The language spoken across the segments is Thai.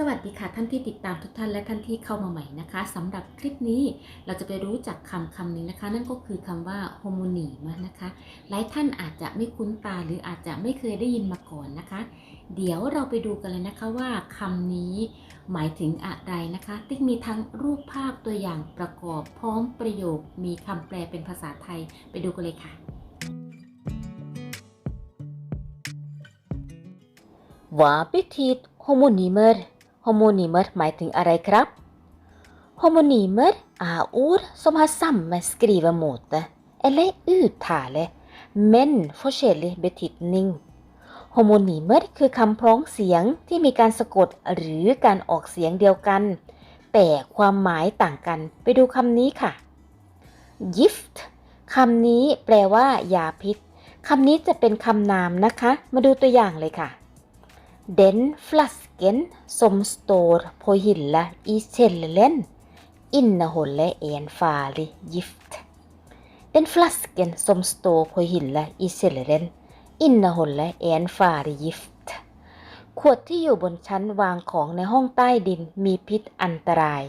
สวัสดีค่ะท่านที่ติดตามทุกท่านและท่านที่เข้ามาใหม่นะคะสำหรับคลิปนี้เราจะไปรู้จักคำคำหนึ่งนะคะ นั่นก็คือคำว่าโฮโมนีมนะคะหลายท่านอาจจะไม่คุ้นตาหรืออาจจะไม่เคยได้ยินมาก่อนนะคะ เดี๋ยวเราไปดูกันเลยนะคะว่าคำนี้หมายถึงอะไรนะคะ ติ๊กมีทั้งรูปภาพตัวอย่างประกอบพร้อมประโยค มีคำแปลเป็นภาษาไทยไปดูกันเลยค่ะ Vad betyder homonymer? Homonymer หมายถึงอะไรครับ Homonymer är ord som har samma skrivemåte eller uttale men forskjellig betydning Homonymer คือคำพ้องเสียงที่มีการสะกดหรือการออกเสียงเดียวกัน แต่ความหมายต่างกัน ไปดูคำนี้ค่ะ gift คำนี้แปลว่ายาพิษคำนี้จะเป็นคำนามนะคะ มาดูตัวอย่างเลยค่ะ Den f l a s flasken som står på hylla i kjelleren inneholder en farlig gift. Den flasken som står på hylla i kjelleren inneholder en farlig gift. ขวดที่อยู่บนชั้นวางของในห้องใต้ดินมีพิษอันตราย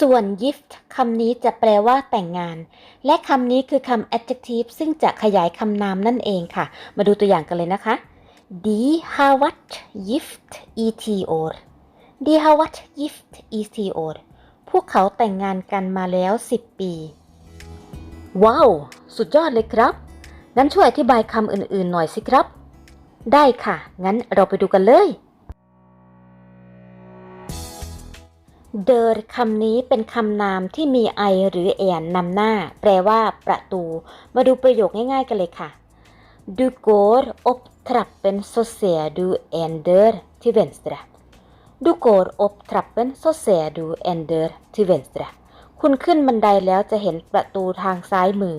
ส่วน gift คำนี้จะแปลว่าแต่งงาน และคำนี้คือคำ adjective ซึ่งจะขยายคำนามนั่นเองค่ะ มาดูตัวอย่างกันเลยนะคะ De har vært gift i ti år. De har vært gift i ti år. พวกเขาแต่งงานกันมาแล้ว 10 ปี ว้าว สุดยอดเลยครับ งั้นช่วยอธิบายคำอื่นๆหน่อยสิครับ ได้ค่ะ งั้นเราไปดูกันเลย เดิร์คำนี้เป็นคำนามที่มีไอหรือแอนนำหน้า แปลว่าประตู มาดูประโยคง่ายๆกันเลยค่ะ Du går opp trappen så ser du en dør til venstre. Du går opp trappen så ser du en dør til venstre. คุณขึ้นบันไดแล้วจะเห็นประตูทางซ้ายมือ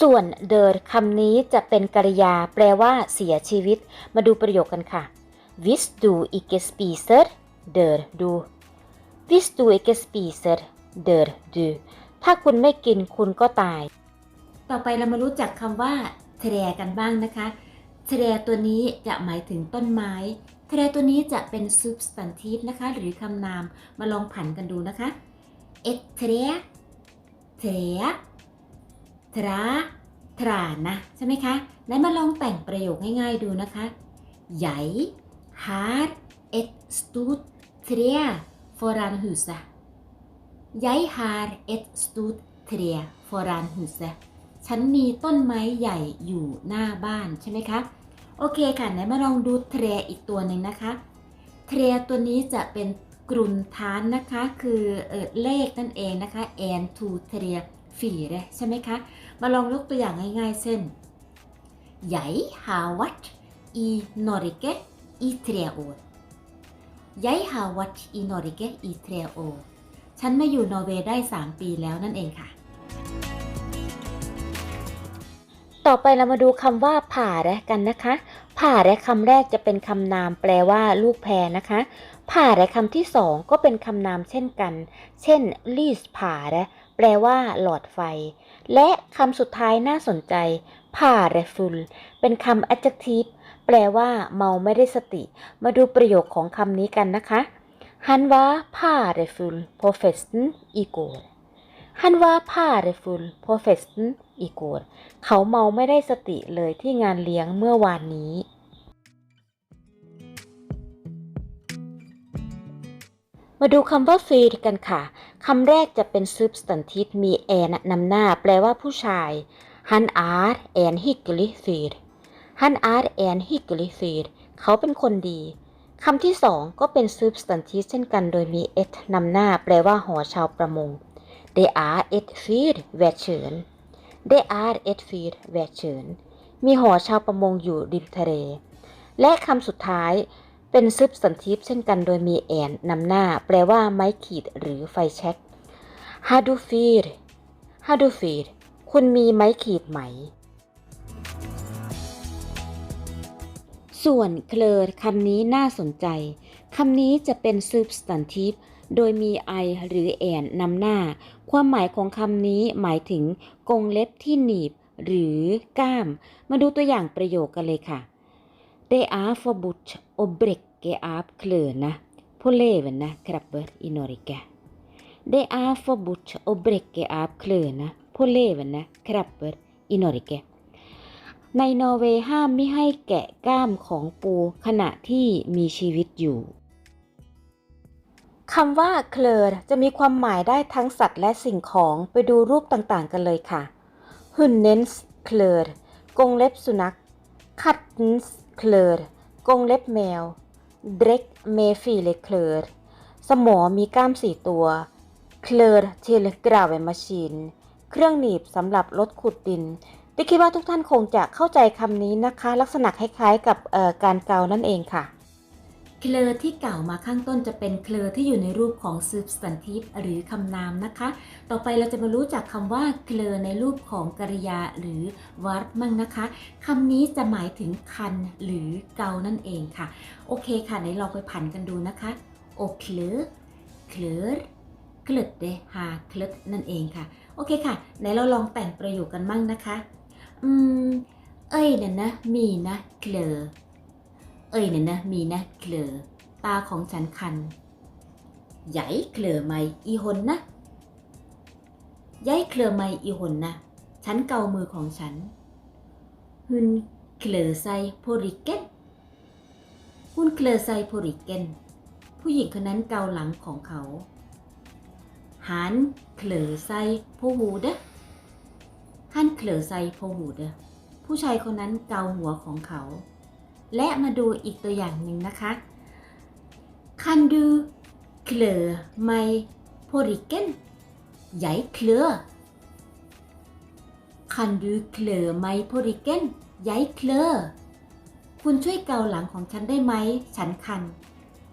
ส่วน dør คำนี้จะเป็นกริยาแปลว่าเสียชีวิต มาดูประโยคกันค่ะ Hvis du ikke spiser dør du Hvis du ikke spiser dør du ถ้าคุณไม่กินคุณก็ตาย ต่อไปเรามารู้จักคำว่า แทรกันบ้างนะคะแทรตัวนี้จะหมายถึงต้นไม้แทรตัวนี้จะเป็น substantive นะคะ หรือคำนามมาลองผันกันดูนะคะ et tre แทรทราทรานะ ใช่ไหมคะไหนมาลองแต่งประโยคง่ายๆดูนะคะ Jeg har et stort tre foran huset Jeg har et stort tre foran huset ฉันมีต้นไม้ใหญ่อยู่หน้าบ้านใช่ไหมคะ โอเคค่ะไหนมาลองดูเทรอีกตัวหนึ่งนะคะ เทรตัวนี้จะเป็นกรุนทานนะคะ คือเออเลขนั่นเองนะคะ n to เทรฝีใช่ไหมคะ มาลองยกตัวอย่างง่ายๆ เช่น Jeg har vært i Norge i tre år Jeg har vært i Norge i tre år ฉันมาอยู่นอร์เวย์ได้ 3 ปีแล้วนั่นเองค่ะ ต่อไปเรามาดูคำว่าผ่าแระกันนะคะ ผ่าแระคำแรกจะเป็นคำนามแปลว่าลูกแพรนะคะ ผ่าแระคำที่สองก็เป็นคำนามเช่นกัน เช่นลีสผ่าแระแปลว่าหลอดไฟ และคำสุดท้ายน่าสนใจ ผ่าแระฟุลเป็นคำ adjective แปลว่าเมาไม่ได้สติ มาดูประโยคของคำนี้กันนะคะ Han var parfull på festen igår. Han var parfull på festen igår. เขาเมาไม่ได้สติเลยที่งานเลี้ยงเมื่อวานนี้ มาดูคำว่า feed กันค่ะ คำแรกจะเป็น substantive มี n นนำหน้า แปลว่าผู้ชาย Han är en hygglig fyr Han är en hygglig fyr เขาเป็นคนดีคำที่สองก็เป็น substantive เช่นกันโดยมี et นำหน้า แปลว่าหอชาวประมง Det är ett fyr ved sjön Det är ett fyr ved sjön มีหอชาวประมงอยู่ริมทะเล และคำสุดท้ายเป็น substantive เช่นกันโดยมี n นนำหน้า แปลว่าไม้ขีดหรือไฟแช็ก Har du fyr Har du fyr คุณมีไม้ขีดไหม ส่วนเคลอคำนี้น่าสนใจ คำนี้จะเป็น substantive โดยมี i หรือ n นนำหน้า ความหมายของคำนี้หมายถึงกรงเล็บที่หนีบ หรือก้าม มาดูตัวอย่างประโยคกันเลยค่ะ Det er forbudt å brekke brekke av klørne på levende krabber i Norge. Det er forbudt å brekke av klørne på levende krabber i Norge. ในนอร์เวย์ห้ามไม่ให้แกะก้ามของปูขณะที่มีชีวิตอยู่ คำว่าเคลอร์จะมีความหมายได้ทั้งสัตว์และสิ่งของไปดูรูปต่างๆ กันเลยค่ะ h u n d e n s k l ö r กรงเล็บสุนัข Kattens k l ö r กงเล็บแมว Drek med fileklør สมอมีกล้ามสี่ตัว k l ö r til gravemaskin เครื่องหนีบสำหรับรถขุดดินดิคิดว่าทุกท่านคงจะเข้าใจคำนี้นะคะ ลักษณะคล้ายๆกับการเกานั่นเองค่ะ เคลอที่กล่าวมาข้างต้นจะเป็นเคลอที่อยู่ในรูปของ substantive หรือคำนามนะคะ ต่อไปเราจะมารู้จักคำว่าเคลอในรูปของกริยาหรือ verb มั่งนะคะคำนี้จะหมายถึงคันหรือเกานั่นเองค่ะ โอเคค่ะไหนลองไปผันกันดูนะคะโอเคลอเคลอเคลดเดฮาเคลดนั่นเองค่ะ โอเคค่ะไหนเราลองแต่งประโยคกันมั่งนะคะ อืม เอ้ยเนี่ยนะ มีนะเคลอ เอ้ยเนี่ยนะมีนะเคลอตาของฉันคัน ใหญ่เคลอไหมอีหนนะใหญ่เคลอไหมอีหนนะ ฉันเกามือของฉันหุนเคลอไซโพริเกนหุนเคลอไซโพริเกนผู้หญิงคนนั้นเกาหลังของเขาหันเคลอไซโพหูเดะหันเคลอไซโพหูเดผู้ชายคนนั้นเกาหัวของเขา และมาดูอีกตัวอย่างหนึ่งนะคะคันดูเคลอไมโพริเกนใหญ่เคลอคันดูเคลอไมโพริเกนใหญ่เคลอคุณช่วยเกาหลังของฉันได้ไหม ฉันคัน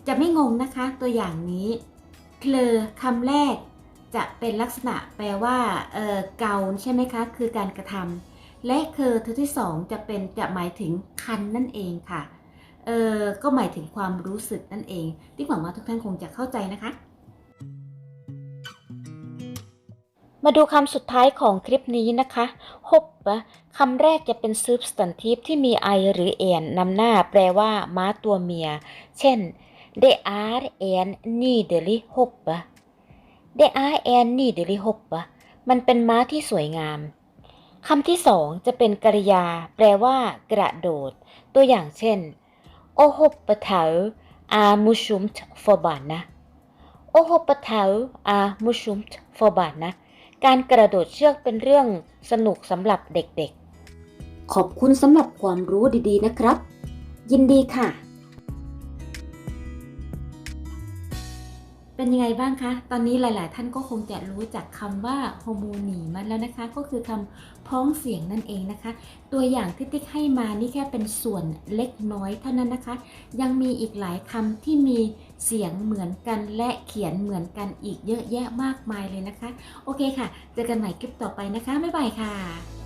จะไม่งงนะคะตัวอย่างนี้ เคลอคำแรกจะเป็นลักษณะแปลว่า เออเกาใช่ไหมคะ คือการกระทำ และเคอตัวที่สองจะเป็นจะหมายถึงคันนั่นเองค่ะ เออก็หมายถึงความรู้สึกนั่นเอง ที่หวังว่าทุกท่านคงจะเข้าใจนะคะ มาดูคำสุดท้ายของคลิปนี้นะคะฮบปะคำแรกจะเป็น substantive ที่มี i หรือ n นำหน้าแปลว่า ม้าตัวเมีย เช่น det er en nydelig hoppe det er en nydelig hoppe มันเป็นม้าที่สวยงาม คำที่สองจะเป็นกริยา แปลว่า กระโดด ตัวอย่างเช่น å hoppe tau er morsomt for barna å hoppe tau er morsomt for barna การกระโดดเชือกเป็นเรื่องสนุกสำหรับเด็กๆ ขอบคุณสำหรับความรู้ดีๆนะครับ ยินดีค่ะ เป็นยังไงบ้างคะ ตอนนี้หลาย ๆ ท่านก็คงจะรู้จักคำว่าโฮโมนีมันแล้วนะคะ ก็คือคำพ้องเสียงนั่นเองนะคะ ตัวอย่างที่ติ๊กให้มานี่แค่เป็นส่วนเล็กน้อยเท่านั้นนะคะ ยังมีอีกหลายคำที่มีเสียงเหมือนกันและเขียนเหมือนกันอีกเยอะแยะมากมายเลยนะคะ โอเคค่ะ เจอกันใหม่คลิปต่อไปนะคะ บ๊ายบายค่ะ